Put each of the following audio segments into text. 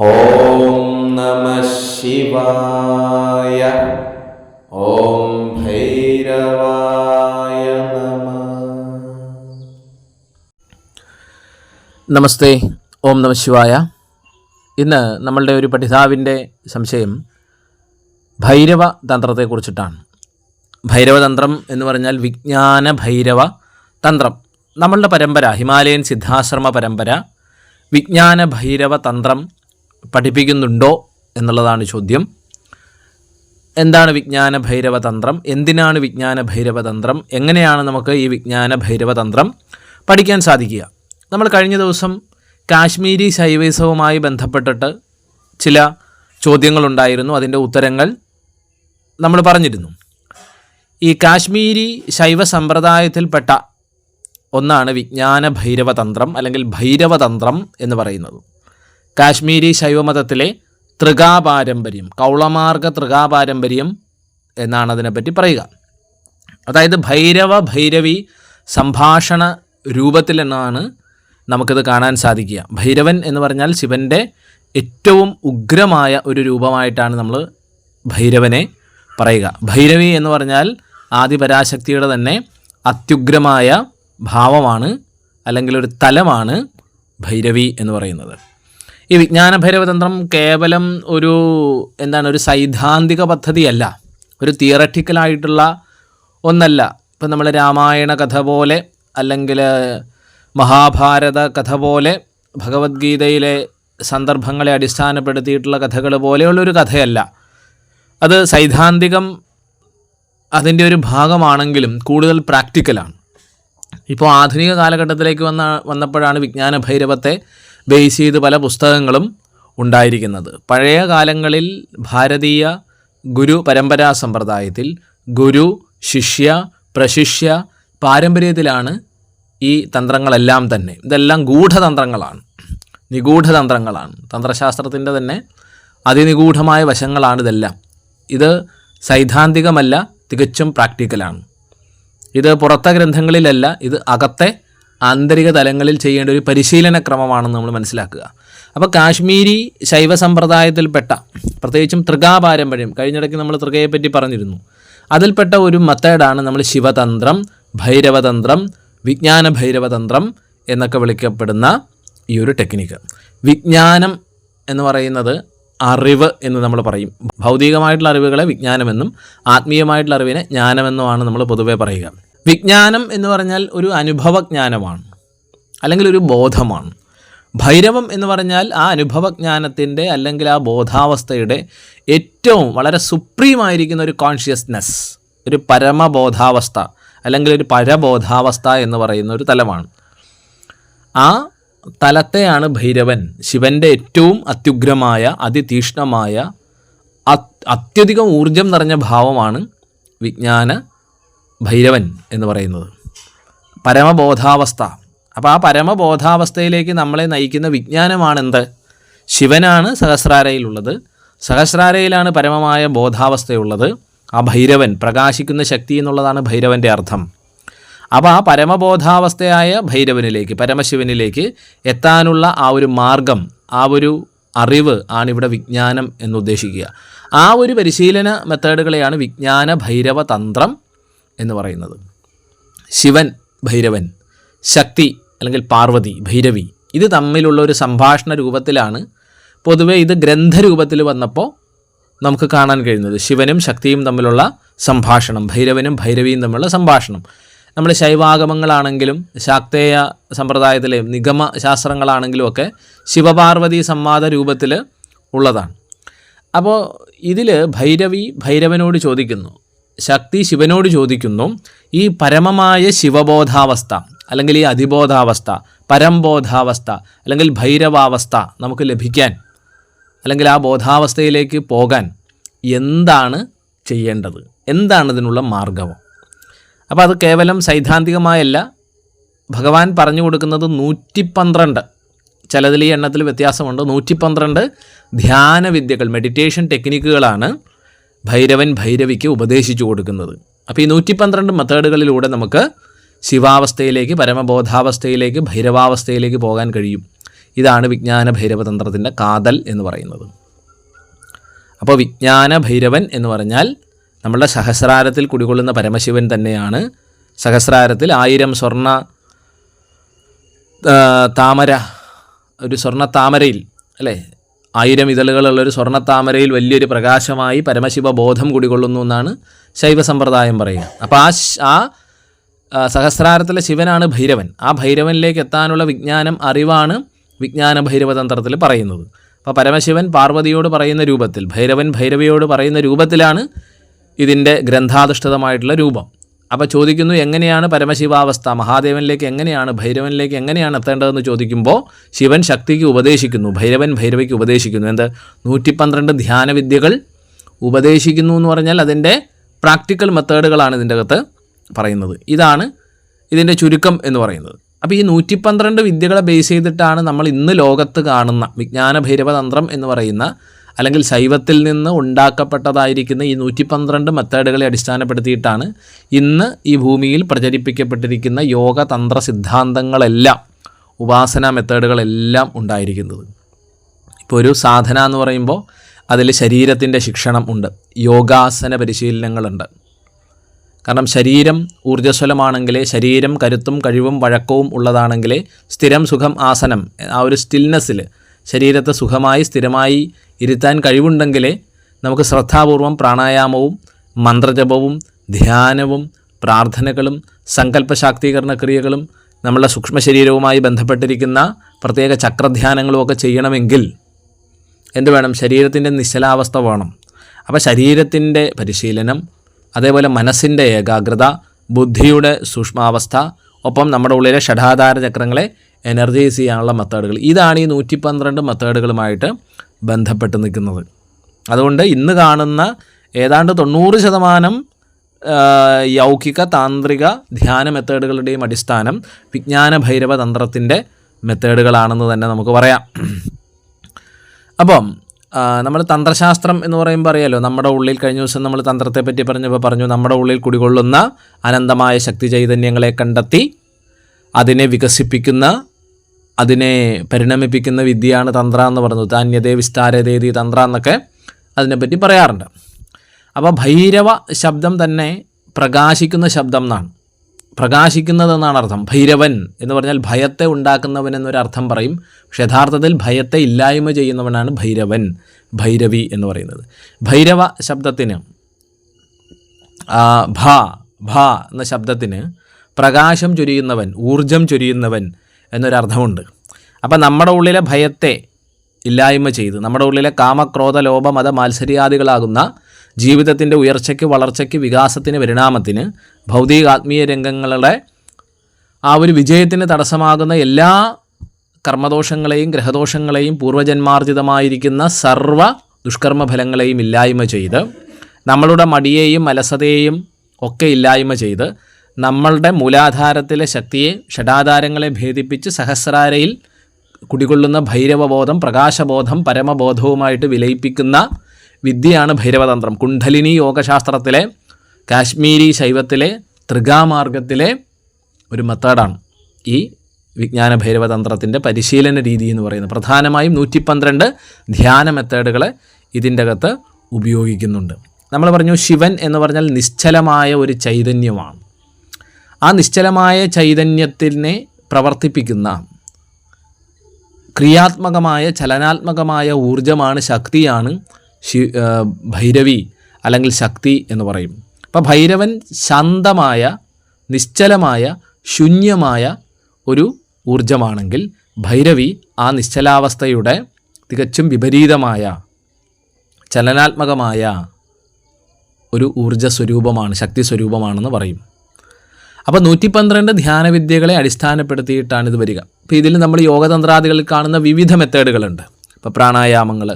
ഓം നമ ശിവായ. ഓം ഭൈരവായ നമ. നമസ്തേ ഓം നമ ശിവായ. ഇന്ന് നമ്മളുടെ ഒരു പഠിതാവിന്റെ സംശയം ഭൈരവ തന്ത്രത്തെക്കുറിച്ചിട്ടാണ്. ഭൈരവതന്ത്രം എന്ന് പറഞ്ഞാൽ വിജ്ഞാന ഭൈരവ തന്ത്രം. നമ്മളുടെ പരമ്പര ഹിമാലയൻ സിദ്ധാശ്രമ പരമ്പര വിജ്ഞാന ഭൈരവ തന്ത്രം പഠിപ്പിക്കുന്നുണ്ടോ എന്നുള്ളതാണ് ചോദ്യം. എന്താണ് വിജ്ഞാന ഭൈരവ തന്ത്രം എന്തിനാണ് വിജ്ഞാന ഭൈരവ തന്ത്രം എങ്ങനെയാണ് നമുക്ക് ഈ വിജ്ഞാന ഭൈരവ തന്ത്രം പഠിക്കാൻ സാധിക്കുക? നമ്മൾ കഴിഞ്ഞ ദിവസം കാശ്മീരി ശൈവൈസവുമായി ബന്ധപ്പെട്ടിട്ട് ചില ചോദ്യങ്ങളുണ്ടായിരുന്നു. അതിന്റെ ഉത്തരങ്ങൾ നമ്മൾ പറഞ്ഞിരുന്നു. ഈ കാശ്മീരി ശൈവ സമ്പ്രദായത്തിൽപ്പെട്ട ഒന്നാണ് വിജ്ഞാന ഭൈരവ തന്ത്രം അല്ലെങ്കിൽ ഭൈരവതന്ത്രം എന്ന് പറയുന്നത്. കാശ്മീരി ശൈവമതത്തിലെ തൃകാപാരമ്പര്യം കൗളമാർഗ തൃകാപാരമ്പര്യം എന്നാണ് അതിനെപ്പറ്റി പറയുക. അതായത് ഭൈരവ ഭൈരവി സംഭാഷണ രൂപത്തിൽ എന്നാണ് നമുക്കിത് കാണാൻ സാധിക്കുക. ഭൈരവൻ എന്ന് പറഞ്ഞാൽ ശിവന്റെ ഏറ്റവും ഉഗ്രമായ ഒരു രൂപമായിട്ടാണ് നമ്മൾ ഭൈരവനെ പറയുക. ഭൈരവി എന്ന് പറഞ്ഞാൽ ആദിപരാശക്തിയുടെ തന്നെ അത്യുഗ്രമായ ഭാവമാണ് അല്ലെങ്കിൽ ഒരു തലമാണ് ഭൈരവി എന്ന് പറയുന്നത്. ഈ വിജ്ഞാന ഭൈരവതന്ത്രം കേവലം ഒരു എന്താണ് ഒരു സൈദ്ധാന്തിക പദ്ധതിയല്ല. ഒരു തിയററ്റിക്കലായിട്ടുള്ള ഒന്നല്ല. ഇപ്പം നമ്മൾ രാമായണ കഥ പോലെ അല്ലെങ്കിൽ മഹാഭാരത കഥ പോലെ ഭഗവത്ഗീതയിലെ സന്ദർഭങ്ങളെ അടിസ്ഥാനപ്പെടുത്തിയിട്ടുള്ള കഥകൾ പോലെയുള്ളൊരു കഥയല്ല. അത് സൈദ്ധാന്തികം അതിന്റെ ഒരു ഭാഗമാണെങ്കിലും കൂടുതൽ പ്രാക്ടിക്കലാണ്. ഇപ്പോൾ ആധുനിക കാലഘട്ടത്തിലേക്ക് വന്ന വന്നപ്പോഴാണ് വിജ്ഞാന ഭൈരവത്തെ ബേസ് ചെയ്ത് പല പുസ്തകങ്ങളും ഉണ്ടായിരിക്കുന്നത്. പഴയ കാലങ്ങളിൽ ഭാരതീയ ഗുരു പരമ്പരാ സമ്പ്രദായത്തിൽ ഗുരു ശിഷ്യ പ്രശിഷ്യ പാരമ്പര്യത്തിലാണ് ഈ തന്ത്രങ്ങളെല്ലാം തന്നെ. ഇതെല്ലാം ഗൂഢതന്ത്രങ്ങളാണ്. നിഗൂഢതന്ത്രങ്ങളാണ്. തന്ത്രശാസ്ത്രത്തിന്റെ തന്നെ അതിനിഗൂഢമായ വശങ്ങളാണ് ഇതെല്ലാം. ഇത് സൈദ്ധാന്തികമല്ല തികച്ചും പ്രാക്ടിക്കലാണ്. ഇത് പുറത്തെ ഗ്രന്ഥങ്ങളിലല്ല ഇത് അകത്തെ ആന്തരിക തലങ്ങളിൽ ചെയ്യേണ്ട ഒരു പരിശീലന ക്രമമാണെന്ന് നമ്മൾ മനസ്സിലാക്കുക. അപ്പോൾ കാശ്മീരി ശൈവ സമ്പ്രദായത്തിൽപ്പെട്ട പ്രത്യേകിച്ചും തൃകാ പാരമ്പര്യം കഴിഞ്ഞിടയ്ക്ക് നമ്മൾ തൃകയെപ്പറ്റി പറഞ്ഞിരുന്നു. അതിൽപ്പെട്ട ഒരു മെത്തേഡാണ് നമ്മൾ ശിവതന്ത്രം ഭൈരവതന്ത്രം വിജ്ഞാന ഭൈരവതന്ത്രം എന്നൊക്കെ വിളിക്കപ്പെടുന്ന ഈ ഒരു ടെക്നിക്ക്. വിജ്ഞാനം എന്ന് പറയുന്നത് അറിവ് എന്ന് നമ്മൾ പറയും. ഭൗതികമായിട്ടുള്ള അറിവുകളെ വിജ്ഞാനമെന്നും ആത്മീയമായിട്ടുള്ള അറിവിനെ ജ്ഞാനമെന്നുമാണ് നമ്മൾ പൊതുവേ പറയുക. വിജ്ഞാനം എന്ന് പറഞ്ഞാൽ ഒരു അനുഭവജ്ഞാനമാണ് അല്ലെങ്കിൽ ഒരു ബോധമാണ്. ഭൈരവം എന്ന് പറഞ്ഞാൽ ആ അനുഭവജ്ഞാനത്തിന്റെ അല്ലെങ്കിൽ ആ ബോധാവസ്ഥയുടെ ഏറ്റവും വളരെ സുപ്രീമായിരിക്കുന്ന ഒരു കോൺഷ്യസ്നെസ് ഒരു പരമബോധാവസ്ഥ അല്ലെങ്കിൽ ഒരു പരബോധാവസ്ഥ എന്ന് പറയുന്ന ഒരു തലമാണ്. ആ തലത്തെയാണ് ഭൈരവൻ. ശിവന്റെ ഏറ്റവും അത്യുഗ്രമായ അതിതീഷ്ണമായ അത്യധികം ഊർജം നിറഞ്ഞ ഭാവമാണ് വിജ്ഞാന ഭൈരവൻ എന്ന് പറയുന്നത്. പരമബോധാവസ്ഥ. അപ്പോൾ ആ പരമബോധാവസ്ഥയിലേക്ക് നമ്മളെ നയിക്കുന്ന വിജ്ഞാനമാണെന്ത്? ശിവനാണ് സഹസ്രാരയിലുള്ളത്. സഹസ്രാരയിലാണ് പരമമായ ബോധാവസ്ഥയുള്ളത്. ആ ഭൈരവൻ പ്രകാശിക്കുന്ന ശക്തി എന്നുള്ളതാണ് ഭൈരവന്റെ അർത്ഥം. അപ്പോൾ ആ പരമബോധാവസ്ഥയായ ഭൈരവനിലേക്ക് പരമശിവനിലേക്ക് എത്താനുള്ള ആ ഒരു മാർഗം ആ ഒരു അറിവ് ആണ് ഇവിടെ വിജ്ഞാനം എന്നുദ്ദേശിക്കുക ആ ഒരു പരിശീലന മെത്തേഡുകളെയാണ് വിജ്ഞാന ഭൈരവ തന്ത്രം എന്ന് പറയുന്നത്. ശിവൻ ഭൈരവൻ ശക്തി അല്ലെങ്കിൽ പാർവതി ഭൈരവി ഇത് തമ്മിലുള്ള ഒരു സംഭാഷണ രൂപത്തിലാണ് പൊതുവെ ഇത് ഗ്രന്ഥരൂപത്തിൽ വന്നപ്പോൾ നമുക്ക് കാണാൻ കഴിയുന്നത്. ശിവനും ശക്തിയും തമ്മിലുള്ള സംഭാഷണം ഭൈരവനും ഭൈരവിയും തമ്മിലുള്ള സംഭാഷണം. നമ്മൾ ശൈവാഗമങ്ങളാണെങ്കിലും ശാക്തേയ സമ്പ്രദായത്തിലെ നിഗമ ശാസ്ത്രങ്ങളാണെങ്കിലും ഒക്കെ ശിവപാർവതി സംവാദ രൂപത്തിൽ ഉള്ളതാണ്. അപ്പോൾ ഇതിൽ ഭൈരവി ഭൈരവനോട് ചോദിക്കുന്നു ശക്തി ശിവനോട് ചോദിക്കുന്നു ഈ പരമമായ ശിവബോധാവസ്ഥ അല്ലെങ്കിൽ ഈ അതിബോധാവസ്ഥ പരംബോധാവസ്ഥ അല്ലെങ്കിൽ ഭൈരവാവസ്ഥ നമുക്ക് ലഭിക്കാൻ അല്ലെങ്കിൽ ആ ബോധാവസ്ഥയിലേക്ക് പോകാൻ എന്താണ് ചെയ്യേണ്ടത്? എന്താണ് ഇതിനുള്ള മാർഗം അപ്പോൾ അത് കേവലം സൈദ്ധാന്തികമായല്ല. ഭഗവാൻ പറഞ്ഞു കൊടുക്കുന്നത് നൂറ്റി പന്ത്രണ്ട് ചിലതിൽ ഈ എണ്ണത്തിൽ വ്യത്യാസമുണ്ട്. നൂറ്റി പന്ത്രണ്ട് ധ്യാന വിദ്യകൾ മെഡിറ്റേഷൻ ടെക്നിക്കുകളാണ് ഭൈരവൻ ഭൈരവിക്ക് ഉപദേശിച്ചു കൊടുക്കുന്നത്. അപ്പോൾ ഈ നൂറ്റി പന്ത്രണ്ട് മെത്തേഡുകളിലൂടെ നമുക്ക് ശിവാവസ്ഥയിലേക്ക് പരമബോധാവസ്ഥയിലേക്ക് ഭൈരവാവസ്ഥയിലേക്ക് പോകാൻ കഴിയും. ഇതാണ് വിജ്ഞാന ഭൈരവതന്ത്രത്തിന്റെ കാതൽ എന്ന് പറയുന്നത്. അപ്പോൾ വിജ്ഞാന ഭൈരവൻ എന്ന് പറഞ്ഞാൽ നമ്മളുടെ സഹസ്രാരത്തിൽ കുടികൊള്ളുന്ന പരമശിവൻ തന്നെയാണ്. സഹസ്രാരത്തിൽ ആയിരം സ്വർണ താമര ഒരു സ്വർണ താമരയിൽ അല്ലേ? ആയിരം സ്വർണ താമരയിൽ വലിയൊരു പ്രകാശമായി പരമശിവ ബോധം കുടികൊള്ളുന്നു എന്നാണ് ശൈവ സമ്പ്രദായം പറയുക. അപ്പോൾ ആ ആ, സഹസ്രാരത്തിലെ ശിവനാണ് ഭൈരവൻ. ആ ഭൈരവനിലേക്ക് എത്താനുള്ള വിജ്ഞാനം അറിവാണ് വിജ്ഞാന ഭൈരവതന്ത്രത്തിൽ പറയുന്നത്. അപ്പോൾ പരമശിവൻ പാർവതിയോട് പറയുന്ന രൂപത്തിൽ ഭൈരവൻ ഭൈരവിയോട് പറയുന്ന രൂപത്തിലാണ് ഇതിന്റെ ഗ്രന്ഥാധിഷ്ഠിതമായിട്ടുള്ള രൂപം. അപ്പോൾ ചോദിക്കുന്നു എങ്ങനെയാണ് പരമശിവാവസ്ഥ? മഹാദേവനിലേക്ക് എങ്ങനെയാണ് ഭൈരവനിലേക്ക് എങ്ങനെയാണ് എത്തേണ്ടതെന്ന് ചോദിക്കുമ്പോൾ ശിവൻ ശക്തിക്ക് ഉപദേശിക്കുന്നു. ഭൈരവൻ ഭൈരവയ്ക്ക് ഉപദേശിക്കുന്നു. എന്ത്? നൂറ്റി പന്ത്രണ്ട് ധ്യാനവിദ്യകൾ ഉപദേശിക്കുന്നു എന്ന് പറഞ്ഞാൽ അതിന്റെ പ്രാക്ടിക്കൽ മെത്തേഡുകളാണ് ഇതിന്റെ അകത്ത് പറയുന്നത്. ഇതാണ് ഇതിന്റെ ചുരുക്കം എന്ന് പറയുന്നത്. അപ്പോൾ ഈ നൂറ്റി പന്ത്രണ്ട് വിദ്യകളെ ബേസ് ചെയ്തിട്ടാണ് നമ്മൾ ഇന്ന് ലോകത്ത് കാണുന്ന വിജ്ഞാന ഭൈരവതന്ത്രം എന്ന് പറയുന്ന അല്ലെങ്കിൽ ശൈവത്തിൽ നിന്ന് ഉണ്ടാക്കപ്പെട്ടതായിരിക്കുന്ന ഈ നൂറ്റി പന്ത്രണ്ട് മെത്തേഡുകളെ അടിസ്ഥാനപ്പെടുത്തിയിട്ടാണ് ഇന്ന് ഈ ഭൂമിയിൽ പ്രചരിപ്പിക്കപ്പെട്ടിരിക്കുന്ന യോഗ തന്ത്ര സിദ്ധാന്തങ്ങളെല്ലാം ഉപാസന മെത്തേഡുകളെല്ലാം ഉണ്ടായിരിക്കുന്നത്. ഇപ്പോൾ ഒരു സാധന എന്ന് പറയുമ്പോൾ അതിൽ ശരീരത്തിന്റെ ശിക്ഷണം ഉണ്ട് യോഗാസന പരിശീലനങ്ങളുണ്ട്. കാരണം ശരീരം ഊർജസ്വലമാണെങ്കിലേ ശരീരം കരുത്തും കഴിവും വഴക്കവും ഉള്ളതാണെങ്കിലേ സ്ഥിരം സുഖം ആസനം ആ ഒരു സ്റ്റിൽനെസ്സിൽ ശരീരത്തെ സുഖമായി സ്ഥിരമായി ഇരുത്താൻ കഴിവുണ്ടെങ്കിലേ നമുക്ക് ശ്രദ്ധാപൂർവം പ്രാണായാമവും മന്ത്രജപവും ധ്യാനവും പ്രാർത്ഥനകളും സങ്കല്പ ശാക്തീകരണ ക്രിയകളും നമ്മളുടെ സൂക്ഷ്മ ശരീരവുമായി ബന്ധപ്പെട്ടിരിക്കുന്ന പ്രത്യേക ചക്രധ്യാനങ്ങളും ഒക്കെ ചെയ്യണമെങ്കിൽ എന്ത് വേണം? ശരീരത്തിന്റെ നിശ്ചലാവസ്ഥ വേണം. അപ്പോൾ ശരീരത്തിന്റെ പരിശീലനം അതേപോലെ മനസ്സിന്റെ ഏകാഗ്രത ബുദ്ധിയുടെ സൂക്ഷ്മാവസ്ഥ ഒപ്പം നമ്മുടെ ഉള്ളിലെ ഷഡാധാര ചക്രങ്ങളെ എനർജൈസ് ചെയ്യാനുള്ള മെത്തേഡുകൾ. ഇതാണ് ഈ നൂറ്റി പന്ത്രണ്ട് മെത്തേഡുകളുമായിട്ട് ബന്ധപ്പെട്ട് നിൽക്കുന്നത്. അതുകൊണ്ട് ഇന്ന് കാണുന്ന ഏതാണ്ട് തൊണ്ണൂറ് ശതമാനം യൗകിക താന്ത്രിക ധ്യാന മെത്തേഡുകളുടെയും അടിസ്ഥാനം വിജ്ഞാന ഭൈരവ തന്ത്രത്തിന്റെ മെത്തേഡുകളാണെന്ന് തന്നെ നമുക്ക് പറയാം. അപ്പം നമ്മൾ തന്ത്രശാസ്ത്രം എന്ന് പറയുമ്പോൾ അറിയാലോ നമ്മുടെ ഉള്ളിൽ കഴിഞ്ഞ ദിവസം നമ്മൾ തന്ത്രത്തെ പറ്റി പറഞ്ഞപ്പോൾ പറഞ്ഞു നമ്മുടെ ഉള്ളിൽ കുടികൊള്ളുന്ന അനന്തമായ ശക്തി ചൈതന്യങ്ങളെ കണ്ടെത്തി അതിനെ വികസിപ്പിക്കുന്ന അതിനെ പരിണമിപ്പിക്കുന്ന വിദ്യയാണ് തന്ത്ര എന്ന് പറയുന്നത്. ധാന്യതേ വിസ്താരതേതി തന്ത്ര എന്നൊക്കെ അതിനെപ്പറ്റി പറയാറുണ്ട്. അപ്പോൾ ഭൈരവ ശബ്ദം തന്നെ പ്രകാശിക്കുന്ന ശബ്ദം എന്നാണ്. പ്രകാശിക്കുന്നതെന്നാണ് അർത്ഥം. ഭൈരവൻ എന്ന് പറഞ്ഞാൽ ഭയത്തെ ഉണ്ടാക്കുന്നവൻ എന്നൊരു അർത്ഥം പറയും. പക്ഷെ യഥാർത്ഥത്തിൽ ഭയത്തെ ഇല്ലായ്മ ചെയ്യുന്നവനാണ് ഭൈരവൻ ഭൈരവി എന്ന് പറയുന്നത്. ഭൈരവ ശബ്ദത്തിന് ഭ ഭ എന്ന ശബ്ദത്തിന് പ്രകാശം ചൊരിയുന്നവൻ ഊർജം ചൊരിയുന്നവൻ എന്നൊരർത്ഥമുണ്ട്. അപ്പം നമ്മുടെ ഉള്ളിലെ ഭയത്തെ ഇല്ലായ്മ ചെയ്ത് നമ്മുടെ ഉള്ളിലെ കാമക്രോധ ലോഭ മത മാത്സര്യാദികളാകുന്ന ജീവിതത്തിന്റെ ഉയർച്ചയ്ക്ക് വളർച്ചയ്ക്ക് വികാസത്തിന് പരിണാമത്തിന് ഭൗതിക ആത്മീയ രംഗങ്ങളുടെ ആ ഒരു വിജയത്തിന് തടസ്സമാകുന്ന എല്ലാ കർമ്മദോഷങ്ങളെയും ഗ്രഹദോഷങ്ങളെയും പൂർവജന്മാർജിതമായിരിക്കുന്ന സർവ ദുഷ്കർമ്മ ഫലങ്ങളെയും ഇല്ലായ്മ ചെയ്ത് നമ്മളുടെ മടിയെയും അലസതയെയും ഒക്കെ ഇല്ലായ്മ ചെയ്ത് നമ്മളുടെ മൂലാധാരത്തിലെ ശക്തിയെ ഷഡാധാരങ്ങളെ ഭേദിപ്പിച്ച് സഹസ്രാരയിൽ കുടികൊള്ളുന്ന ഭൈരവബോധം പ്രകാശബോധം പരമബോധവുമായിട്ട് വിലയിപ്പിക്കുന്ന വിദ്യയാണ് ഭൈരവതന്ത്രം. കുണ്ഡലിനി യോഗശാസ്ത്രത്തിലെ കാശ്മീരി ശൈവത്തിലെ ത്രികാമാർഗത്തിലെ ഒരു മെത്തേഡാണ് ഈ വിജ്ഞാന ഭൈരവതന്ത്രത്തിന്റെ പരിശീലന രീതി എന്ന് പറയുന്നത്. പ്രധാനമായും നൂറ്റി പന്ത്രണ്ട് ധ്യാന മെത്തേഡുകൾ ഇതിന്റെ അകത്ത് ഉപയോഗിക്കുന്നുണ്ട്. നമ്മൾ പറഞ്ഞു ശിവൻ എന്ന് പറഞ്ഞാൽ നിശ്ചലമായ ഒരു ചൈതന്യമാണ്. ആ നിശ്ചലമായ ചൈതന്യത്തിനെ പ്രവർത്തിപ്പിക്കുന്ന ക്രിയാത്മകമായ ചലനാത്മകമായ ഊർജമാണ് ശക്തിയാണ് ശി ഭൈരവി അല്ലെങ്കിൽ ശക്തി എന്ന് പറയും. അപ്പോൾ ഭൈരവൻ ശാന്തമായ നിശ്ചലമായ ശൂന്യമായ ഒരു ഊർജമാണെങ്കിൽ ഭൈരവി ആ നിശ്ചലാവസ്ഥയുടെ തികച്ചും വിപരീതമായ ചലനാത്മകമായ ഒരു ഊർജ സ്വരൂപമാണ് ശക്തി സ്വരൂപമാണെന്ന് പറയും. അപ്പോൾ നൂറ്റി പന്ത്രണ്ട് ധ്യാനവിദ്യകളെ അടിസ്ഥാനപ്പെടുത്തിയിട്ടാണ് ഇത് വരിക. അപ്പോൾ ഇതിൽ നമ്മൾ യോഗതന്ത്രാദികളിൽ കാണുന്ന വിവിധ മെത്തേഡുകളുണ്ട്. ഇപ്പോൾ പ്രാണായാമങ്ങൾ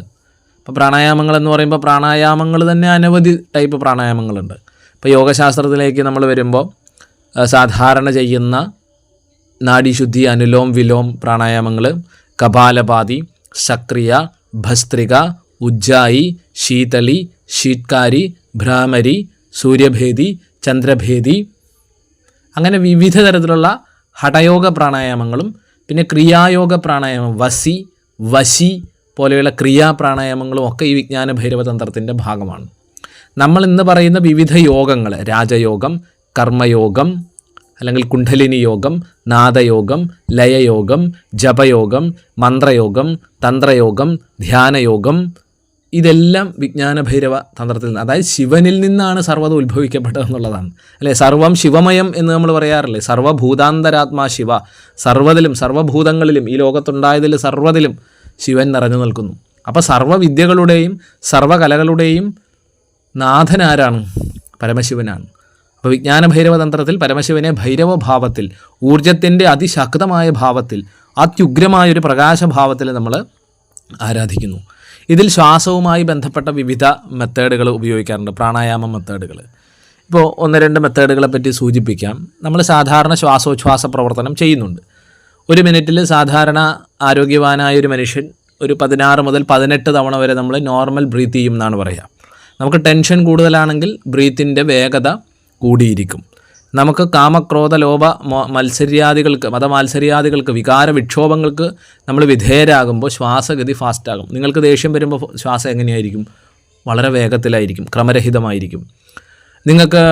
ഇപ്പോൾ പ്രാണായാമങ്ങൾ എന്ന് പറയുമ്പോൾ പ്രാണായാമങ്ങൾ തന്നെ അനവധി ടൈപ്പ് പ്രാണായാമങ്ങളുണ്ട്. ഇപ്പോൾ യോഗശാസ്ത്രത്തിലേക്ക് നമ്മൾ വരുമ്പോൾ സാധാരണ ചെയ്യുന്ന നാഡീശുദ്ധി അനുലോം വിലോം പ്രാണായാമങ്ങൾ കപാലപാതി സക്രിയ ഭസ്ത്രിക ഉജ്ജായി ശീതളി ശീത്കാരി ഭ്രാമരി സൂര്യഭേദി ചന്ദ്രഭേദി അങ്ങനെ വിവിധ തരത്തിലുള്ള ഹഠയോഗ പ്രാണായാമങ്ങളും പിന്നെ ക്രിയായോഗ പ്രാണായാമം വസി വശി പോലെയുള്ള ക്രിയാ പ്രാണായാമങ്ങളും ഒക്കെ ഈ വിജ്ഞാന ഭൈരവ തന്ത്രത്തിന്റെ ഭാഗമാണ്. നമ്മൾ ഇന്ന് പറയുന്ന വിവിധ യോഗങ്ങൾ രാജയോഗം കർമ്മയോഗം അല്ലെങ്കിൽ കുണ്ഡലിനി യോഗം നാദയോഗം ലയയോഗം ജപയോഗം മന്ത്രയോഗം തന്ത്രയോഗം ധ്യാനയോഗം ഇതെല്ലാം വിജ്ഞാനഭൈരവ തന്ത്രത്തിൽ നിന്ന്. അതായത് ശിവനിൽ നിന്നാണ് സർവത ഉത്ഭവിക്കപ്പെട്ടതെന്നുള്ളതാണ് അല്ലേ? സർവം ശിവമയം എന്ന് നമ്മൾ പറയാറില്ലേ? സർവഭൂതാന്തരാത്മാ ശിവ. സർവതിലും സർവഭൂതങ്ങളിലും ഈ ലോകത്തുണ്ടായതിൽ സർവതിലും ശിവൻ നിറഞ്ഞു നിൽക്കുന്നു. അപ്പോൾ സർവവിദ്യകളുടെയും സർവകലകളുടെയും നാഥനാരാണ് പരമശിവനാണ്. അപ്പോൾ വിജ്ഞാനഭൈരവ തന്ത്രത്തിൽ പരമശിവനെ ഭൈരവ ഭാവത്തിൽ ഊർജത്തിന്റെ അതിശക്തമായ ഭാവത്തിൽ അത്യുഗ്രമായൊരു പ്രകാശഭാവത്തിൽ നമ്മൾ ആരാധിക്കുന്നു. ഇതിൽ ശ്വാസവുമായി ബന്ധപ്പെട്ട വിവിധ മെത്തേഡുകൾ ഉപയോഗിക്കാറുണ്ട്. പ്രാണായാമ മെത്തേഡുകൾ. ഇപ്പോൾ ഒന്ന് രണ്ട് മെത്തേഡുകളെ പറ്റി സൂചിപ്പിക്കാം. നമ്മൾ സാധാരണ ശ്വാസോച്ഛ്വാസ പ്രവർത്തനം ചെയ്യുന്നുണ്ട്. ഒരു മിനിറ്റിൽ സാധാരണ ആരോഗ്യവാനായ ഒരു മനുഷ്യൻ ഒരു പതിനാറ് മുതൽ പതിനെട്ട് തവണ വരെ നമ്മൾ നോർമൽ ബ്രീത്ത് ചെയ്യും എന്നാണ് പറയുക. നമുക്ക് ടെൻഷൻ കൂടുതലാണെങ്കിൽ ബ്രീത്തിന്റെ വേഗത കൂടിയിരിക്കും. നമുക്ക് കാമക്രോധ ലോഭ മത്സര്യാദികൾക്ക് മതമാത്സര്യാദികൾക്ക് വികാര വിക്ഷോഭങ്ങൾക്ക് നമ്മൾ വിധേയരാകുമ്പോൾ ശ്വാസഗതി ഫാസ്റ്റാകും. നിങ്ങൾക്ക് ദേഷ്യം വരുമ്പോൾ ശ്വാസം എങ്ങനെയായിരിക്കും? വളരെ വേഗത്തിലായിരിക്കും ക്രമരഹിതമായിരിക്കും. നിങ്ങൾക്ക്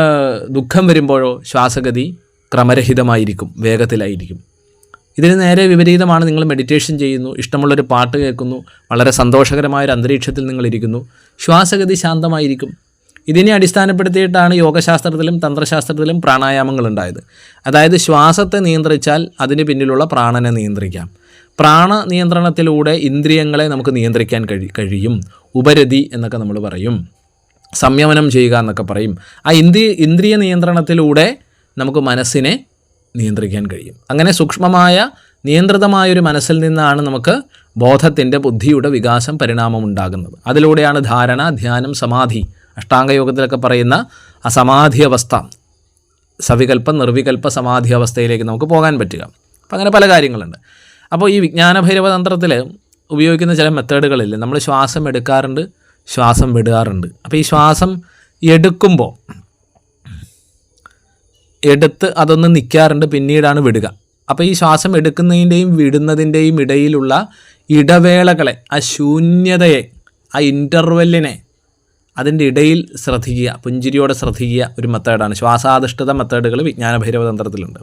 ദുഃഖം വരുമ്പോഴോ ശ്വാസഗതി ക്രമരഹിതമായിരിക്കും വേഗത്തിലായിരിക്കും. ഇതിന് നേരെ വിപരീതമാണ് നിങ്ങൾ മെഡിറ്റേഷൻ ചെയ്യുന്നു ഇഷ്ടമുള്ളൊരു പാട്ട് കേൾക്കുന്നു വളരെ സന്തോഷകരമായ ഒരു അന്തരീക്ഷത്തിൽ നിങ്ങളിരിക്കുന്നു ശ്വാസഗതി ശാന്തമായിരിക്കും. ഇതിനെ അടിസ്ഥാനപ്പെടുത്തിയിട്ടാണ് യോഗശാസ്ത്രത്തിലും തന്ത്രശാസ്ത്രത്തിലും പ്രാണായാമങ്ങൾ ഉണ്ടായത് അതായത് ശ്വാസത്തെ നിയന്ത്രിച്ചാൽ അതിന് പിന്നിലുള്ള പ്രാണനെ നിയന്ത്രിക്കാം. പ്രാണ നിയന്ത്രണത്തിലൂടെ ഇന്ദ്രിയങ്ങളെ നമുക്ക് നിയന്ത്രിക്കാൻ കഴി കഴിയും. ഉപരതി എന്നൊക്കെ നമ്മൾ പറയും. സംയമനം ചെയ്യുക എന്നൊക്കെ പറയും. ആ ഇന്ദ്രിയ ഇന്ദ്രിയ നിയന്ത്രണത്തിലൂടെ നമുക്ക് മനസ്സിനെ നിയന്ത്രിക്കാൻ കഴിയും. അങ്ങനെ സൂക്ഷ്മമായ നിയന്ത്രിതമായൊരു മനസ്സിൽ നിന്നാണ് നമുക്ക് ബോധത്തിന്റെ ബുദ്ധിയുടെ വികാസം പരിണാമം ഉണ്ടാകുന്നത്. അതിലൂടെയാണ് ധാരണ ധ്യാനം സമാധി അഷ്ടാംഗയോഗത്തിലൊക്കെ പറയുന്ന ആ സമാധി അവസ്ഥ സവികല്പ നിർവികല്പ സമാധി അവസ്ഥയിലേക്ക് നമുക്ക് പോകാൻ പറ്റുക. അപ്പം അങ്ങനെ പല കാര്യങ്ങളുണ്ട്. അപ്പോൾ ഈ വിജ്ഞാനഭൈരവ തന്ത്രത്തിൽ ഉപയോഗിക്കുന്ന ചില മെത്തേഡുകളിൽ നമ്മൾ ശ്വാസം എടുക്കാറുണ്ട് ശ്വാസം വിടാറുണ്ട്. അപ്പോൾ ഈ ശ്വാസം എടുക്കുമ്പോൾ എടുത്ത് അതൊന്ന് നിൽക്കാറുണ്ട് പിന്നീടാണ് വിടുക. അപ്പോൾ ഈ ശ്വാസം എടുക്കുന്നതിന്റെയും വിടുന്നതിന്റെയും ഇടയിലുള്ള ഇടവേളകളെ ആ ശൂന്യതയെ ആ ഇന്റർവെല്ലിനെ അതിന്റെ ഇടയിൽ ശ്രദ്ധിക്കുക പുഞ്ചിരിയോടെ ശ്രദ്ധിക്കുക ഒരു മെത്തേഡാണ്. ശ്വാസാധിഷ്ഠിത മെത്തേഡുകൾ വിജ്ഞാനഭൈരവ തന്ത്രത്തിലുണ്ട്.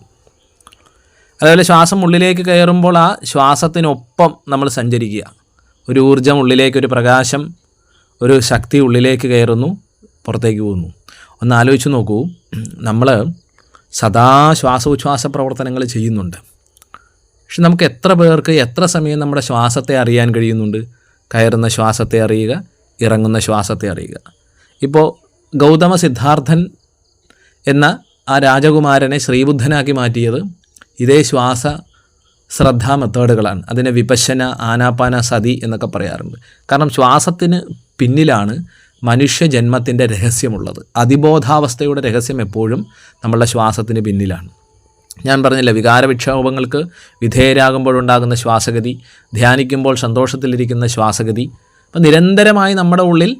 അതേപോലെ ശ്വാസം ഉള്ളിലേക്ക് കയറുമ്പോൾ ആ ശ്വാസത്തിനൊപ്പം നമ്മൾ സഞ്ചരിക്കുക. ഒരു ഊർജം ഉള്ളിലേക്ക് ഒരു പ്രകാശം ഒരു ശക്തി ഉള്ളിലേക്ക് കയറുന്നു പുറത്തേക്ക് പോകുന്നു. ഒന്ന് ആലോചിച്ച് നോക്കൂ. നമ്മൾ സദാ ശ്വാസോച്ഛ്വാസ പ്രവർത്തനങ്ങൾ ചെയ്യുന്നുണ്ട്. പക്ഷെ നമുക്ക് എത്ര പേർക്ക് എത്ര സമയം നമ്മുടെ ശ്വാസത്തെ അറിയാൻ കഴിയുന്നുണ്ട്? കയറുന്ന ശ്വാസത്തെ അറിയുക ഇറങ്ങുന്ന ശ്വാസത്തെ അറിയുക. ഇപ്പോൾ ഗൗതമ സിദ്ധാർത്ഥൻ എന്ന ആ രാജകുമാരനെ ശ്രീബുദ്ധനാക്കി മാറ്റിയത് ഇതേ ശ്വാസ ശ്രദ്ധാ മെത്തേഡുകളാണ്. അതിനെ വിപശന ആനാപാന സതി എന്നൊക്കെ പറയാറുണ്ട്. കാരണം ശ്വാസത്തിന് പിന്നിലാണ് മനുഷ്യ മനുഷ്യജന്മത്തിന്റെ രഹസ്യമുള്ളത്. അതിബോധാവസ്ഥയുടെ രഹസ്യം എപ്പോഴും നമ്മളുടെ ശ്വാസത്തിന് പിന്നിലാണ്. ഞാൻ പറഞ്ഞില്ല വികാര വിക്ഷോഭങ്ങൾക്ക് വിധേയരാകുമ്പോഴുണ്ടാകുന്ന ശ്വാസഗതി ധ്യാനിക്കുമ്പോൾ സന്തോഷത്തിലിരിക്കുന്ന ശ്വാസഗതി അപ്പം നിരന്തരമായി നമ്മുടെ ഉള്ളിൽ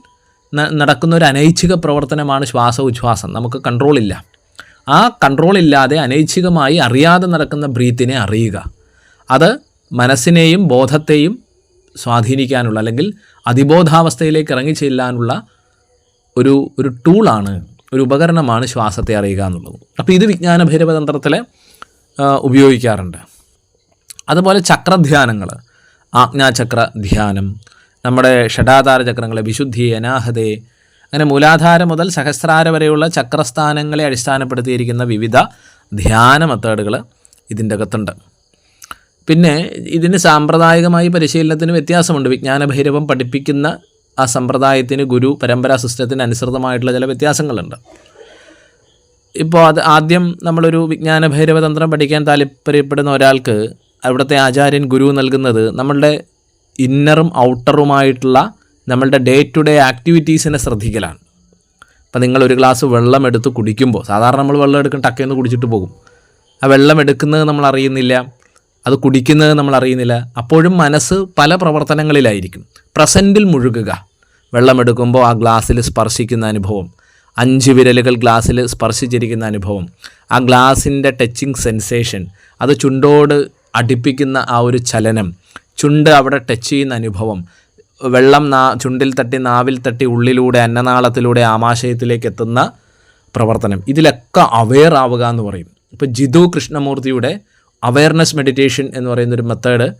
നടക്കുന്ന ഒരു അനൈച്ഛിക പ്രവർത്തനമാണ് ശ്വാസ ഉച്ഛ്വാസം നമുക്ക് കൺട്രോളില്ല ആ കൺട്രോൾ ഇല്ലാതെ അനൈച്ഛികമായി അറിയാതെ നടക്കുന്ന ബ്രീത്തിനെ അറിയുക. അത് മനസ്സിനെയും ബോധത്തെയും സ്വാധീനിക്കാനുള്ള അല്ലെങ്കിൽ അതിബോധാവസ്ഥയിലേക്ക് ഇറങ്ങി ചെല്ലാനുള്ള ഒരു ഒരു ടൂളാണ് ഒരു ഉപകരണമാണ് ശ്വാസത്തെ അറിയുക എന്നുള്ളത്. അപ്പോൾ ഇത് വിജ്ഞാന ഭൈരവതന്ത്രത്തിൽ ഉപയോഗിക്കാറുണ്ട്. അതുപോലെ ചക്രധ്യാനങ്ങൾ ആജ്ഞാചക്ര ധ്യാനം നമ്മുടെ ഷഡാധാര ചക്രങ്ങളെ വിശുദ്ധി അനാഹതേ അങ്ങനെ മൂലാധാരം മുതൽ സഹസ്രാര വരെയുള്ള ചക്രസ്ഥാനങ്ങളെ അടിസ്ഥാനപ്പെടുത്തിയിരിക്കുന്ന വിവിധ ധ്യാന മെത്തേഡുകൾ ഇതിന്റെ അകത്തുണ്ട്. പിന്നെ ഇതിന് സാമ്പ്രദായികമായി പരിശീലനത്തിന് വ്യത്യാസമുണ്ട്. വിജ്ഞാന ഭൈരവം പഠിപ്പിക്കുന്ന ആ സമ്പ്രദായത്തിന് ഗുരു പരമ്പരാ സിസ്റ്റത്തിന് അനുസൃതമായിട്ടുള്ള ചില വ്യത്യാസങ്ങളുണ്ട്. ഇപ്പോൾ അത് ആദ്യം നമ്മളൊരു വിജ്ഞാന ഭൈരവതന്ത്രം പഠിക്കാൻ താല്പര്യപ്പെടുന്ന ഒരാൾക്ക് അവിടുത്തെ ആചാര്യൻ ഗുരു നൽകുന്നത് നമ്മളുടെ ഇന്നറും ഔട്ടറുമായിട്ടുള്ള നമ്മളുടെ ഡേ ടു ഡേ ആക്ടിവിറ്റീസിനെ ശ്രദ്ധിക്കലാണ്. അപ്പോൾ നിങ്ങൾ ഒരു ഗ്ലാസ് വെള്ളം എടുത്ത് കുടിക്കുമ്പോൾ സാധാരണ നമ്മൾ വെള്ളം എടുക്കും ടക്കയെന്ന് കുടിച്ചിട്ട് പോകും. ആ വെള്ളം എടുക്കുന്നത് നമ്മൾ അറിയുന്നില്ല അത് കുടിക്കുന്നത് നമ്മൾ അറിയുന്നില്ല. അപ്പോഴും മനസ്സ് പല പ്രവർത്തനങ്ങളിലായിരിക്കും. പ്രസന്റിൽ മുഴുകുക. വെള്ളം എടുക്കുമ്പോൾ ആ ഗ്ലാസ്സിൽ സ്പർശിക്കുന്ന അനുഭവം. അഞ്ച് വിരലുകൾ ഗ്ലാസ്സിൽ സ്പർശിച്ചിരിക്കുന്ന അനുഭവം. ആ ഗ്ലാസിന്റെ ടച്ചിങ് സെൻസേഷൻ അത് ചുണ്ടോട് അടുപ്പിക്കുന്ന ആ ഒരു ചലനം ചുണ്ട് അവിടെ ടച്ച് ചെയ്യുന്ന അനുഭവം. വെള്ളം നാ ചുണ്ടിൽ തട്ടി നാവിൽ തട്ടി ഉള്ളിലൂടെ അന്നനാളത്തിലൂടെ ആമാശയത്തിലേക്ക് എത്തുന്ന പ്രവർത്തനം. ഇതിലൊക്കെ അവെയർ ആവുക എന്ന് പറയും. ഇപ്പോൾ ജിതു കൃഷ്ണമൂർത്തിയുടെ അവയർനെസ് മെഡിറ്റേഷൻ എന്ന് പറയുന്ന ഒരു മെത്തേഡ്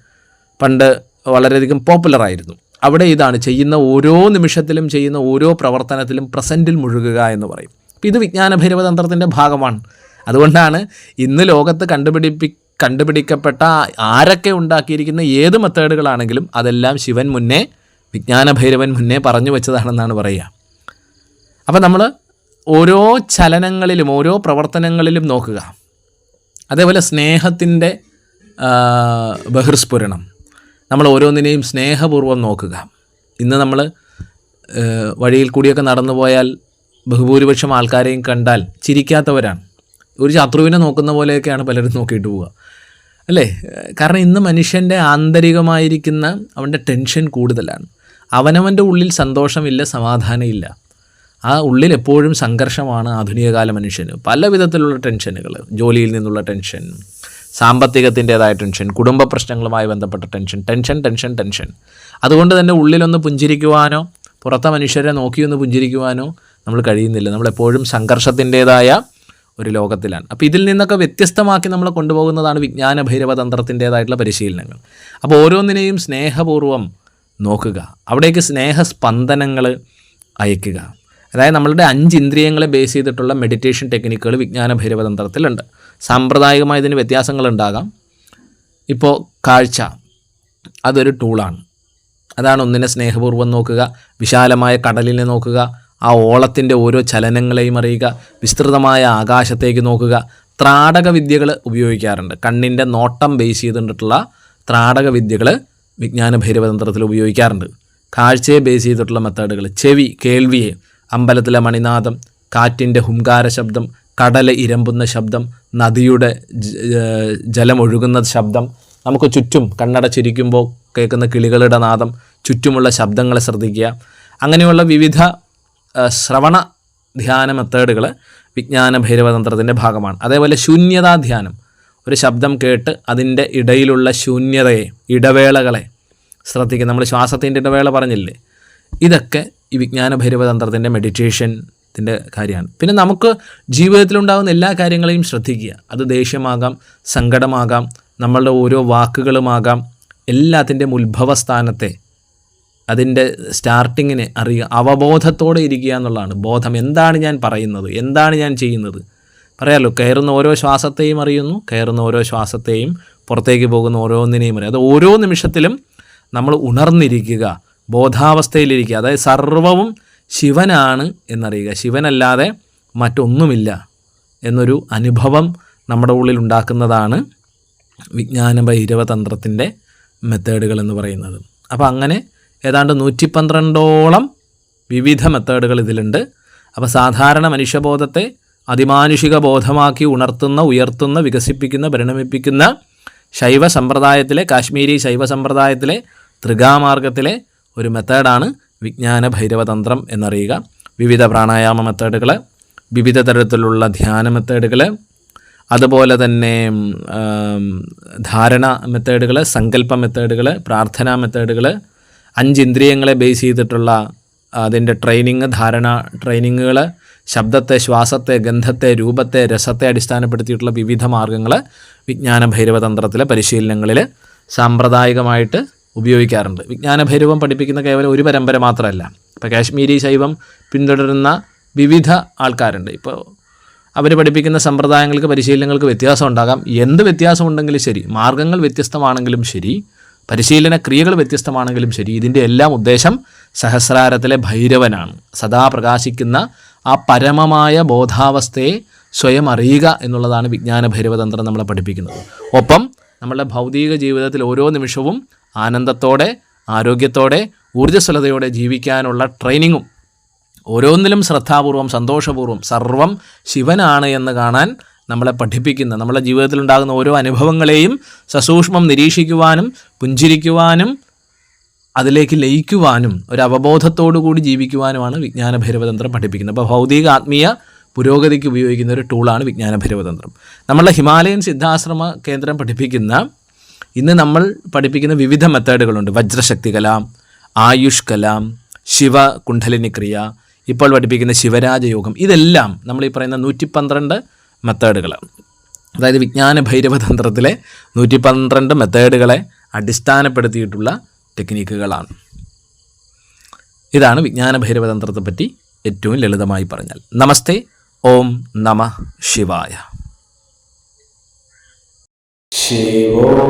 പണ്ട് വളരെയധികം പോപ്പുലറായിരുന്നു അവിടെ ഇതാണ് ചെയ്യുന്ന ഓരോ നിമിഷത്തിലും ചെയ്യുന്ന ഓരോ പ്രവർത്തനത്തിലും പ്രസന്റിൽ മുഴുകുക എന്ന് പറയും. അപ്പോൾ ഇത് വിജ്ഞാന ഭൈരവതന്ത്രത്തിന്റെ ഭാഗമാണ്. അതുകൊണ്ടാണ് ഇന്ന് ലോകത്ത് കണ്ടുപിടിപ്പി കണ്ടുപിടിക്കപ്പെട്ട ആരൊക്കെ ഉണ്ടാക്കിയിരിക്കുന്ന ഏത് മെത്തേഡുകളാണെങ്കിലും അതെല്ലാം ശിവൻ മുന്നേ വിജ്ഞാനഭൈരവൻ മുന്നേ പറഞ്ഞു വെച്ചതാണെന്നാണ് പറയുക. അപ്പം നമ്മൾ ഓരോ ചലനങ്ങളിലും ഓരോ പ്രവർത്തനങ്ങളിലും നോക്കുക. അതേപോലെ സ്നേഹത്തിന്റെ ബഹിർസ്ഫുരണം. നമ്മൾ ഓരോന്നിനെയും സ്നേഹപൂർവം നോക്കുക. ഇന്ന് നമ്മൾ വഴിയിൽ കൂടിയൊക്കെ നടന്നു പോയാൽ ബഹുഭൂരിപക്ഷം ആൾക്കാരെയും കണ്ടാൽ ചിരിക്കാത്തവരാണ്. ഒരു ശത്രുവിനെ നോക്കുന്ന പോലെയൊക്കെയാണ് പലരും നോക്കിയിട്ട് പോവുക. അല്ലേ? കാരണം ഇന്ന് മനുഷ്യന്റെ ആന്തരികമായിരിക്കുന്ന അവന്റെ ടെൻഷൻ കൂടുതലാണ്. അവനവന്റെ ഉള്ളിൽ സന്തോഷമില്ല സമാധാനമില്ല. ആ ഉള്ളിൽ എപ്പോഴും സംഘർഷമാണ് ആധുനികകാല മനുഷ്യന്. പല വിധത്തിലുള്ള ടെൻഷനുകൾ. ജോലിയിൽ നിന്നുള്ള ടെൻഷൻ സാമ്പത്തികത്തിന്റെതായ ടെൻഷൻ കുടുംബ പ്രശ്നങ്ങളുമായി ബന്ധപ്പെട്ട ടെൻഷൻ ടെൻഷൻ ടെൻഷൻ ടെൻഷൻ. അതുകൊണ്ട് തന്നെ ഉള്ളിലൊന്ന് പുഞ്ചിരിക്കുവാനോ പുറത്തെ മനുഷ്യരെ നോക്കിയൊന്ന് പുഞ്ചിരിക്കുവാനോ നമ്മൾ കഴിയുന്നില്ല. നമ്മളെപ്പോഴും സംഘർഷത്തിന്റെതായ ഒരു ലോകത്തിലാണ്. അപ്പോൾ ഇതിൽ നിന്നൊക്കെ വ്യത്യസ്തമാക്കി നമ്മളെ കൊണ്ടുപോകുന്നതാണ് വിജ്ഞാന ഭൈരവ തന്ത്രത്തിന്റേതായിട്ടുള്ള പരിശീലനങ്ങൾ. അപ്പോൾ ഓരോന്നിനെയും സ്നേഹപൂർവം നോക്കുക. അവിടേക്ക് സ്നേഹസ്പന്ദനങ്ങൾ അയക്കുക. അതായത് നമ്മളുടെ അഞ്ച് ഇന്ദ്രിയങ്ങളെ ബേസ് ചെയ്തിട്ടുള്ള മെഡിറ്റേഷൻ ടെക്നിക്കുകൾ വിജ്ഞാന ഭൈരവ തന്ത്രത്തിലുണ്ട് സാമ്പ്രദായികമായി ഇതിന് വ്യത്യാസങ്ങളുണ്ടാകാം. ഇപ്പോൾ കാഴ്ച അതൊരു ടൂളാണ് അതാണ് ഒന്നിനെ സ്നേഹപൂർവം നോക്കുക വിശാലമായ കടലിനെ നോക്കുക ആ ഓളത്തിന്റെ ഓരോ ചലനങ്ങളെയും അറിയുക വിസ്തൃതമായ ആകാശത്തേക്ക് നോക്കുക. ത്രാടക വിദ്യകൾ ഉപയോഗിക്കാറുണ്ട്. കണ്ണിന്റെ നോട്ടം ബേസ് ചെയ്തിട്ടുള്ള ത്രാടക വിദ്യകൾ വിജ്ഞാന ഭൈരവതന്ത്രത്തിൽ ഉപയോഗിക്കാറുണ്ട്. കാഴ്ചയെ ബേസ് ചെയ്തിട്ടുള്ള മെത്തേഡുകൾ ചെവി കേൾവിയെ അമ്പലത്തിലെ മണിനാദം കാറ്റിന്റെ ഹുങ്കാര ശബ്ദം കടൽ ഇരമ്പുന്ന ശബ്ദം നദിയുടെ ജലമൊഴുകുന്ന ശബ്ദം. നമുക്ക് ചുറ്റും കണ്ണടച്ചിരിക്കുമ്പോൾ കേൾക്കുന്ന കിളികളുടെ നാദം ചുറ്റുമുള്ള ശബ്ദങ്ങളെ ശ്രദ്ധിക്കുക. അങ്ങനെയുള്ള വിവിധ ശ്രവണ ധ്യാന മെത്തേഡുകൾ വിജ്ഞാന ഭൈരവതന്ത്രത്തിന്റെ ഭാഗമാണ്. അതേപോലെ ശൂന്യതാ ധ്യാനം. ഒരു ശബ്ദം കേട്ട് അതിന്റെ ഇടയിലുള്ള ശൂന്യതയെ ഇടവേളകളെ ശ്രദ്ധിക്കുക നമ്മൾ ശ്വാസത്തിന്റെ ഇടവേള പറഞ്ഞില്ലേ? ഇതൊക്കെ ഈ വിജ്ഞാന ഭൈരവതന്ത്രത്തിന്റെ മെഡിറ്റേഷന്റെ കാര്യമാണ്. പിന്നെ നമുക്ക് ജീവിതത്തിലുണ്ടാകുന്ന എല്ലാ കാര്യങ്ങളെയും ശ്രദ്ധിക്കുക. അത് ദേഷ്യമാകാം സങ്കടമാകാം നമ്മളുടെ ഓരോ വാക്കുകളുമാകാം എല്ലാത്തിന്റെയും ഉത്ഭവസ്ഥാനത്തെ അതിന്റെ സ്റ്റാർട്ടിങ്ങിനെ അറിയുക അവബോധത്തോടെ ഇരിക്കുക എന്നുള്ളതാണ്. ബോധം എന്താണ് ഞാൻ പറയുന്നത് എന്താണ് ഞാൻ ചെയ്യുന്നത്? പറയാമല്ലോ കയറുന്ന ഓരോ ശ്വാസത്തെയും അറിയുന്നു കയറുന്ന ഓരോ ശ്വാസത്തെയും പുറത്തേക്ക് പോകുന്ന ഓരോന്നിനെയും അറിയാം അത് ഓരോ നിമിഷത്തിലും നമ്മൾ ഉണർന്നിരിക്കുക ബോധാവസ്ഥയിലിരിക്കുക. അതായത് സർവവും ശിവനാണ് എന്നറിയുക. ശിവനല്ലാതെ മറ്റൊന്നുമില്ല എന്നൊരു അനുഭവം നമ്മുടെ ഉള്ളിൽ ഉണ്ടാക്കുന്നതാണ് വിജ്ഞാന ഭൈരവതന്ത്രത്തിന്റെ മെത്തേഡുകൾ എന്ന് പറയുന്നത്. അപ്പോൾ അങ്ങനെ ഏതാണ്ട് നൂറ്റി പന്ത്രണ്ടോളം വിവിധ മെത്തേഡുകൾ ഇതിലുണ്ട്. അപ്പോൾ സാധാരണ മനുഷ്യബോധത്തെ അതിമാനുഷിക ബോധമാക്കി ഉണർത്തുന്ന ഉയർത്തുന്ന വികസിപ്പിക്കുന്ന പരിണമിപ്പിക്കുന്ന ശൈവ സമ്പ്രദായത്തിലെ കാശ്മീരി ശൈവ സമ്പ്രദായത്തിലെ ത്രികാമാർഗത്തിലെ ഒരു മെത്തേഡാണ് വിജ്ഞാന ഭൈരവതന്ത്രം എന്നറിയുക. വിവിധ പ്രാണായാമ മെത്തേഡുകൾ വിവിധ തരത്തിലുള്ള ധ്യാന മെത്തേഡുകൾ അതുപോലെ തന്നെ ധാരണ മെത്തേഡുകൾ സങ്കല്പ മെത്തേഡുകൾ പ്രാർത്ഥനാ മെത്തേഡുകൾ അഞ്ച് ഇന്ദ്രിയങ്ങളെ ബേസ് ചെയ്തിട്ടുള്ള അതിന്റെ ട്രെയിനിങ് ധാരണ ട്രെയിനിങ്ങുകൾ ശബ്ദത്തെ ശ്വാസത്തെ ഗന്ധത്തെ രൂപത്തെ രസത്തെ അടിസ്ഥാനപ്പെടുത്തിയിട്ടുള്ള വിവിധ മാർഗങ്ങൾ വിജ്ഞാന ഭൈരവതന്ത്രത്തിലെ പരിശീലനങ്ങളിൽ സാമ്പ്രദായികമായിട്ട് ഉപയോഗിക്കാറുണ്ട്. വിജ്ഞാന ഭൈരവം പഠിപ്പിക്കുന്ന കേവലം ഒരു പരമ്പര മാത്രമല്ല. ഇപ്പോൾ കാശ്മീരി ശൈവം പിന്തുടരുന്ന വിവിധ ആൾക്കാരുണ്ട്. ഇപ്പോൾ അവർ പഠിപ്പിക്കുന്ന സമ്പ്രദായങ്ങൾക്ക് പരിശീലനങ്ങൾക്ക് വ്യത്യാസം ഉണ്ടാകാം. എന്ത് വ്യത്യാസമുണ്ടെങ്കിലും ശരി മാർഗങ്ങൾ വ്യത്യസ്തമാണെങ്കിലും ശരി പരിശീലന ക്രിയകൾ വ്യത്യസ്തമാണെങ്കിലും ശരി ഇതിന്റെ എല്ലാം ഉദ്ദേശം സഹസ്രാരത്തിലെ ഭൈരവനാണ്. സദാ പ്രകാശിക്കുന്ന ആ പരമമായ ബോധാവസ്ഥയെ സ്വയം അറിയുക എന്നുള്ളതാണ് വിജ്ഞാന ഭൈരവതന്ത്രം നമ്മളെ പഠിപ്പിക്കുന്നത്. ഒപ്പം നമ്മളുടെ ഭൗതിക ജീവിതത്തിൽ ഓരോ നിമിഷവും ആനന്ദത്തോടെ ആരോഗ്യത്തോടെ ഊർജസ്വലതയോടെ ജീവിക്കാനുള്ള ട്രെയിനിങ്ങും ഓരോന്നിലും ശ്രദ്ധാപൂർവം സന്തോഷപൂർവം സർവം ശിവനാണ് എന്ന് കാണാൻ നമ്മളെ പഠിപ്പിക്കുന്ന നമ്മളെ ജീവിതത്തിൽ ഉണ്ടാകുന്ന ഓരോ അനുഭവങ്ങളെയും സസൂക്ഷ്മം നിരീക്ഷിക്കുവാനും പുഞ്ചിരിക്കുവാനും അതിലേക്ക് ലയിക്കുവാനും ഒരു അവബോധത്തോടു കൂടി ജീവിക്കുവാനുമാണ് വിജ്ഞാന ഭൈരവതന്ത്രം പഠിപ്പിക്കുന്നത്. അപ്പോൾ ഭൗതിക ആത്മീയ പുരോഗതിക്ക് ഉപയോഗിക്കുന്ന ഒരു ടൂളാണ് വിജ്ഞാന ഭൈരവതന്ത്രം നമ്മളുടെ ഹിമാലയൻ സിദ്ധാശ്രമ കേന്ദ്രം പഠിപ്പിക്കുന്ന ഇന്ന് നമ്മൾ പഠിപ്പിക്കുന്ന വിവിധ മെത്തേഡുകളുണ്ട്. വജ്രശക്തി കലാം ആയുഷ് കലാം ശിവ കുണ്ഡലിനി ക്രിയ ഇപ്പോൾ പഠിപ്പിക്കുന്ന ശിവരാജയോഗം. ഇതെല്ലാം നമ്മൾ ഈ പറയുന്ന നൂറ്റി പന്ത്രണ്ട് മെത്തേഡുകളാണ് അതായത് വിജ്ഞാന ഭൈരവ തന്ത്രത്തിലെ നൂറ്റി പന്ത്രണ്ട് മെത്തേഡുകളെ അടിസ്ഥാനപ്പെടുത്തിയിട്ടുള്ള ടെക്നിക്കുകളാണ്. ഇതാണ് വിജ്ഞാന ഭൈരവ തന്ത്രത്തെ പറ്റി ഏറ്റവും ലളിതമായി പറഞ്ഞാൽ. നമസ്തേ ഓം നമ ശിവായ. ശിവോ